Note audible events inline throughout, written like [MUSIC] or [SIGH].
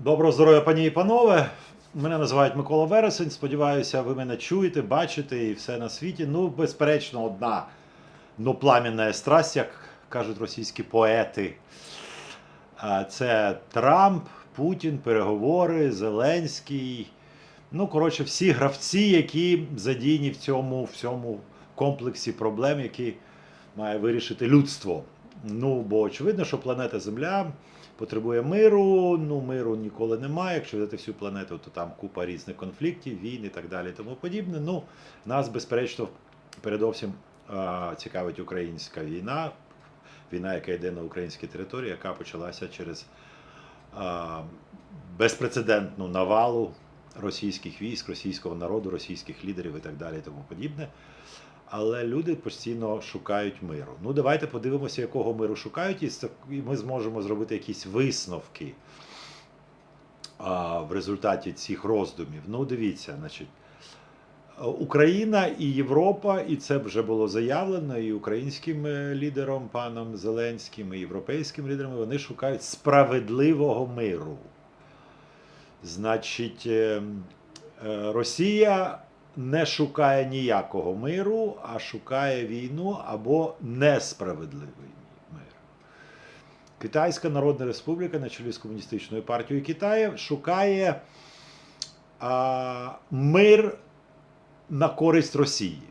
Доброго здоров'я, пані і панове. Мене називають Микола Вересень. Сподіваюся, ви мене чуєте, бачите і все на світі. Ну, безперечно, одна ну, пламінна страсть, як кажуть російські поети. Це Трамп, Путін, переговори, Зеленський. Ну, коротше, всі гравці, які задіяні в цьому всьому комплексі проблем, які має вирішити людство. Ну, бо очевидно, що планета Земля потребує миру. Ну, миру ніколи немає. Якщо взяти всю планету, то там купа різних конфліктів, війн і так далі, тому подібне. Ну, нас, безперечно, передовсім цікавить українська війна, війна, яка йде на українській території, яка почалася через безпрецедентну навалу російських військ, російського народу, російських лідерів і так далі, тому подібне. Але люди постійно шукають миру. Ну, давайте подивимося, якого миру шукають, і ми зможемо зробити якісь висновки в результаті цих роздумів. Ну, дивіться, значить, Україна і Європа, і це вже було заявлено і українським е, лідером паном Зеленським, і європейським лідерами, вони шукають справедливого миру. Значить, е, е, Росія не шукає ніякого миру, а шукає війну або несправедливий мир. Китайська Народна Республіка на чолі з Комуністичною партією Китаю шукає а, мир на користь Росії.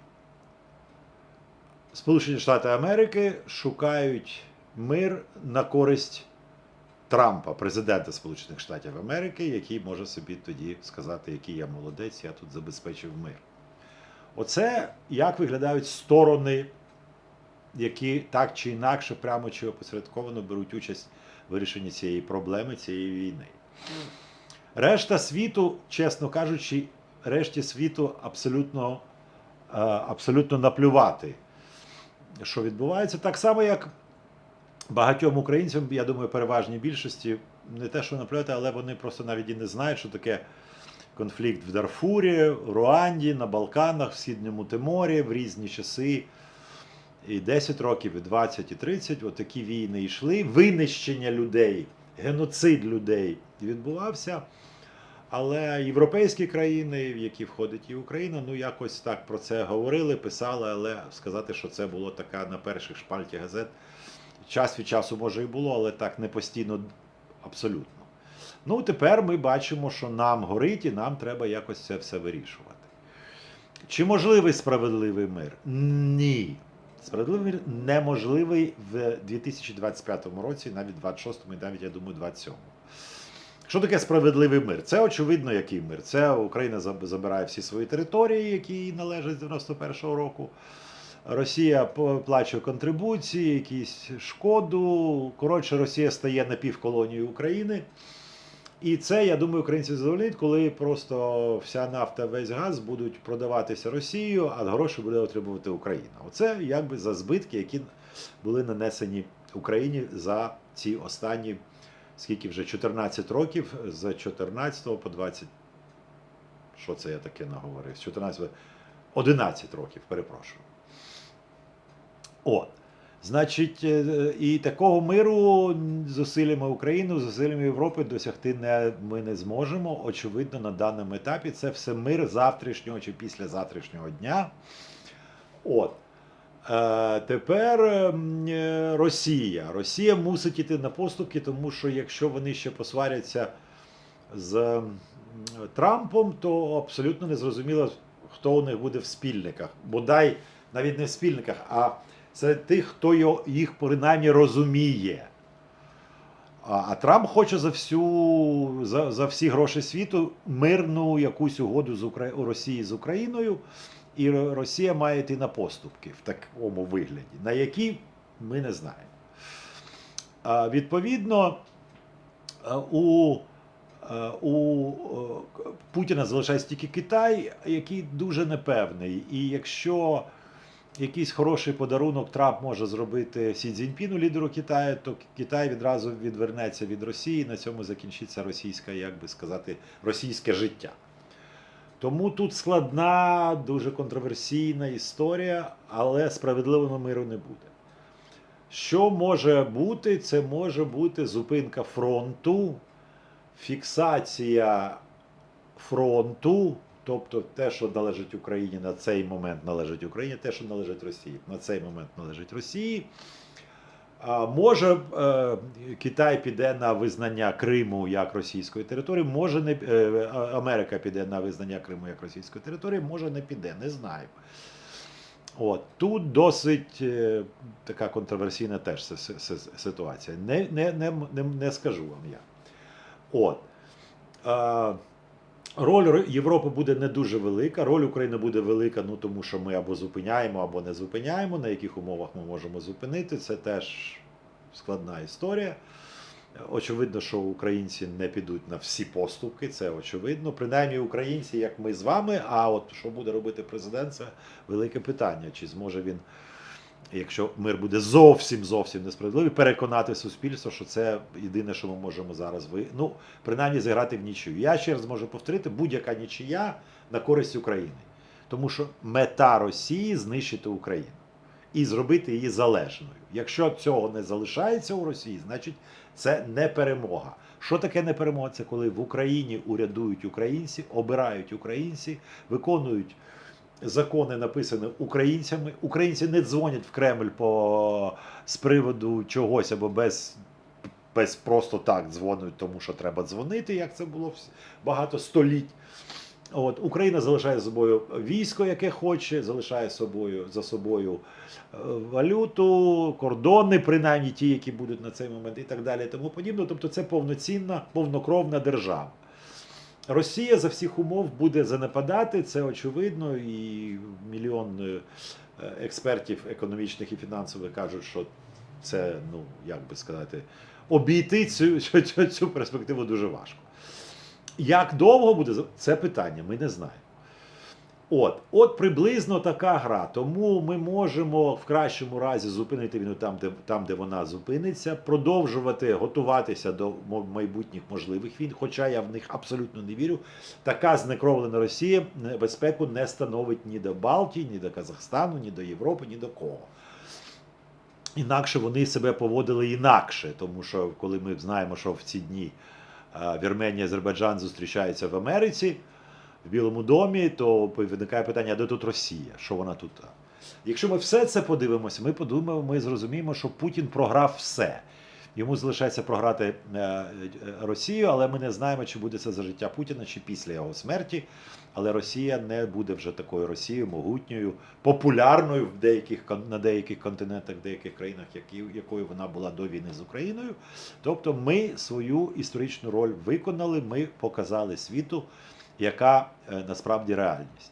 Сполучені Штати Америки шукають мир на користь Трампа, президента Сполучених Штатів Америки, який може собі тоді сказати, який я молодець, я тут забезпечив мир. Оце як виглядають сторони, які так чи інакше, прямо чи опосередковано беруть участь в вирішенні цієї проблеми, цієї війни. Решта світу, чесно кажучи, решті світу абсолютно, е, абсолютно наплювати, що відбувається. Так само, як багатьом українцям, я думаю, переважній більшості, не те, що наплювати, але вони просто навіть і не знають, що таке конфлікт в Дарфурі, Руанді, на Балканах, в Східному Тиморі в різні часи. І 10 років, і 20, і 30, от такі війни йшли. Винищення людей, геноцид людей відбувався. Але європейські країни, в які входить і Україна, ну якось так про це говорили, писали, але сказати, що це було така на перших шпальті газет. Час від часу може і було, але так не постійно абсолютно. Ну, тепер ми бачимо, що нам горить і нам треба якось це все вирішувати. Чи можливий справедливий мир? Ні. Справедливий мир неможливий в 2025 році, навіть 26-му і навіть, я думаю, 27-му. Що таке справедливий мир? Це очевидно, який мир. Це Україна забирає всі свої території, які їй належать з 91-го року. Росія плаче контрибуції, якісь шкоду. Коротше, Росія стає напівколонією України. І це, я думаю, українці задовольнять, коли просто вся нафта, весь газ будуть продаватися Росією, а гроші буде отримувати Україна. Оце якби за збитки, які були нанесені Україні за ці останні, скільки вже 14 років, з 14 по 20. Що це я таке наговорив? З 14, 11 років, перепрошую. От. Значить, е, і такого миру зусиллями України, зусиллями Європи досягти не, ми не зможемо. Очевидно, на даному етапі це все мир завтрашнього чи післязавтрашнього дня. От. Е, тепер ем, е, Росія. Росія мусить іти на поступки, тому що якщо вони ще посваряться з Трампом, то абсолютно незрозуміло, хто у них буде в спільниках. Бодай навіть не в спільниках, а серед тих, хто їх принаймні розуміє. А, Трамп хоче за всю за, за всі гроші світу мирну якусь угоду з Укра... у Росії з Україною, і Росія має йти на поступки в такому вигляді, на які ми не знаємо. А, відповідно, у, у Путіна залишається тільки Китай, який дуже непевний. І якщо якийсь хороший подарунок Трамп може зробити Сі Цзіньпіну, лідеру Китаю, то Китай відразу відвернеться від Росії. На цьому закінчиться російська, як би сказати, російське життя. Тому тут складна, дуже контроверсійна історія, але справедливого миру не буде. Що може бути? Це може бути зупинка фронту фіксація фронту, тобто те, що належить Україні на цей момент належить Україні, те, що належить Росії, на цей момент належить Росії. А, Може, е, Китай піде на визнання Криму як російської території, може не е, Америка піде на визнання Криму як російської території, може не піде, не знаю. От тут досить е, така контроверсійна теж си- си- си- ситуація. Не, не, не, не, не скажу вам я. От. Роль Європи буде не дуже велика. Роль України буде велика, ну тому що ми або зупиняємо, або не зупиняємо. На яких умовах ми можемо зупинити, це теж складна історія. Очевидно, що українці не підуть на всі поступки, це очевидно. Принаймні українці, як ми з вами. А от що буде робити президент, це велике питання. Чи зможе він, якщо мир буде зовсім зовсім несправедливий, переконати суспільство, що це єдине, що ми можемо зараз ви. Ну, принаймні зіграти в нічию. Я ще раз можу повторити, будь-яка нічия на користь України. Тому що мета Росії знищити Україну і зробити її залежною. Якщо цього не залишається у Росії, значить це не перемога. Що таке не перемога? Це коли в Україні урядують українці, обирають українці, виконують закони, написані українцями. Українці не дзвонять в Кремль по з приводу чогось або без. Без просто так дзвонять, тому що треба дзвонити, як це було багато століть. От Україна залишає за собою військо, яке хоче, залишає собою за собою е, валюту, кордони, принаймні ті, які будуть на цей момент, і так далі, тому подібне. Тобто це повноцінна, повнокровна держава. Росія за всіх умов буде занепадати, це очевидно, і мільйон е, експертів економічних і фінансових кажуть, що це, ну як би сказати, обійти цю, [LAUGHS] цю, цю, перспективу дуже важко. Як довго буде це питання, ми не знаємо. От, от приблизно така гра. Тому ми можемо в кращому разі зупинити війну там, де, там, де вона зупиниться, продовжувати готуватися до майбутніх можливих війн, хоча я в них абсолютно не вірю. Така знекровлена Росія небезпеку не становить ні до Балтії, ні до Казахстану, ні до Європи, ні до кого. Інакше вони себе поводили інакше, тому що коли ми знаємо, що в ці дні Вірменія і Азербайджан зустрічаються в Америці, в Білому домі, то виникає питання, де тут Росія? Що вона тут? Якщо ми все це подивимося, ми подумаємо, ми зрозуміємо, що Путін програв все. Йому залишається програти е, е, Росію, але ми не знаємо, чи буде це за життя Путіна, чи після його смерті. Але Росія не буде вже такою Росією, могутньою, популярною в деяких на деяких континентах, в деяких країнах, які, якою вона була до війни з Україною. Тобто, ми свою історичну роль виконали, ми показали світу, яка е, насправді реальність.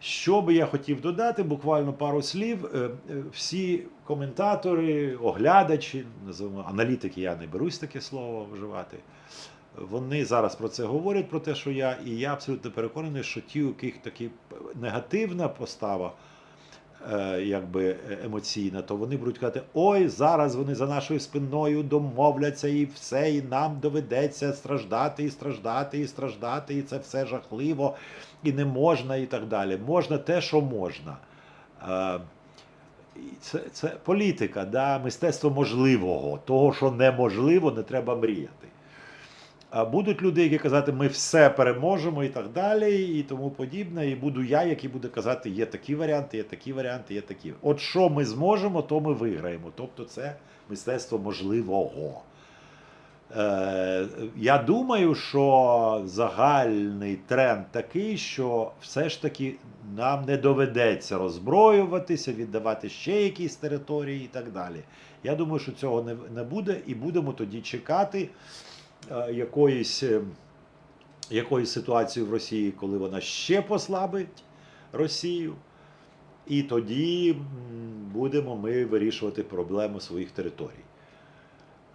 Що би я хотів додати, буквально пару слів. Е, е, Всі коментатори, оглядачі, називаємо аналітики, я не берусь таке слово вживати. Вони зараз про це говорять, про те, що я, і я абсолютно переконаний, що ті, у яких така негативна постава, якби е, емоційна, то вони будуть казати: ой, зараз вони за нашою спиною домовляться і все, і нам доведеться страждати, і страждати, і страждати, і це все жахливо, і не можна, і так далі. Можна те, що можна. Е, Це, це політика, да, мистецтво можливого. Того, що неможливо, не треба мріяти. Будуть люди, які казати, ми все переможемо і так далі, і тому подібне. І буду я, який буде казати, є такі варіанти, є такі варіанти, є такі. От що ми зможемо, то ми виграємо. Тобто це мистецтво можливого. Е, я думаю, що загальний тренд такий, що все ж таки нам не доведеться роззброюватися, віддавати ще якісь території і так далі. Я думаю, що цього не, не буде, і будемо тоді чекати якоїсь, е, якоїсь ситуації в Росії, коли вона ще послабить Росію. І тоді будемо ми вирішувати проблему своїх територій.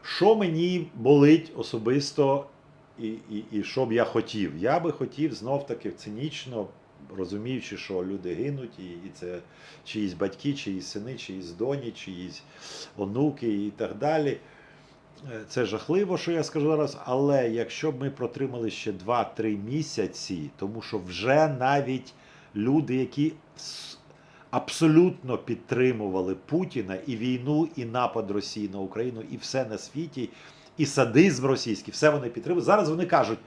Що мені болить особисто, і, і, і що б я хотів? Я би хотів знов таки цинічно, розуміючи, що люди гинуть, і, і це чиїсь батьки, чиїсь сини, чиїсь доні, чиїсь онуки і так далі. Е, Це жахливо, що я скажу зараз, але якщо б ми протримали ще 2-3 місяці, тому що вже навіть люди, які абсолютно підтримували Путіна і війну, і напад Росії на Україну, і все на світі, і садизм російський, все вони підтримують. Зараз вони кажуть: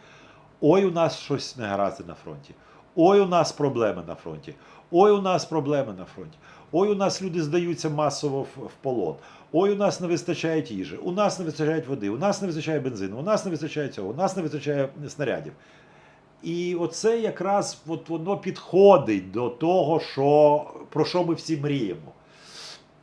ой, у нас щось не гаразд на фронті. Ой, у нас проблеми на фронті. Ой, у нас проблеми на фронті. Ой, у нас люди здаються масово в, полон. Ой, у нас не вистачає їжі, у нас не вистачає води, у нас не вистачає бензину, у нас не вистачає цього, у нас не вистачає снарядів. І оце якраз от воно підходить до того, що, про що ми всі мріємо.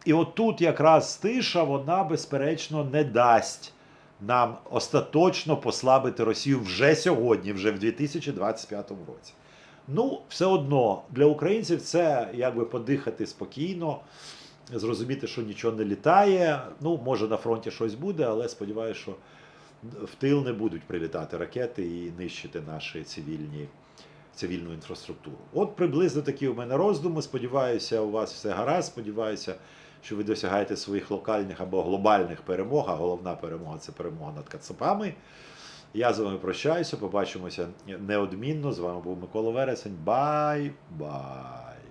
І от тут якраз тиша, вона, безперечно, не дасть нам остаточно послабити Росію вже сьогодні, вже в 2025 році. Ну, все одно для українців це якби подихати спокійно, зрозуміти, що нічого не літає. Ну, може на фронті щось буде, але сподіваюся, що в тил не будуть прилітати ракети і нищити наші цивільні, цивільну інфраструктуру. От приблизно такі у мене роздуми. Сподіваюся, у вас все гаразд. Сподіваюся, що ви досягаєте своїх локальних або глобальних перемог. А головна перемога це перемога над Кацапами. Я з вами прощаюся, побачимося неодмінно. З вами був Микола Вересень. Бай-бай!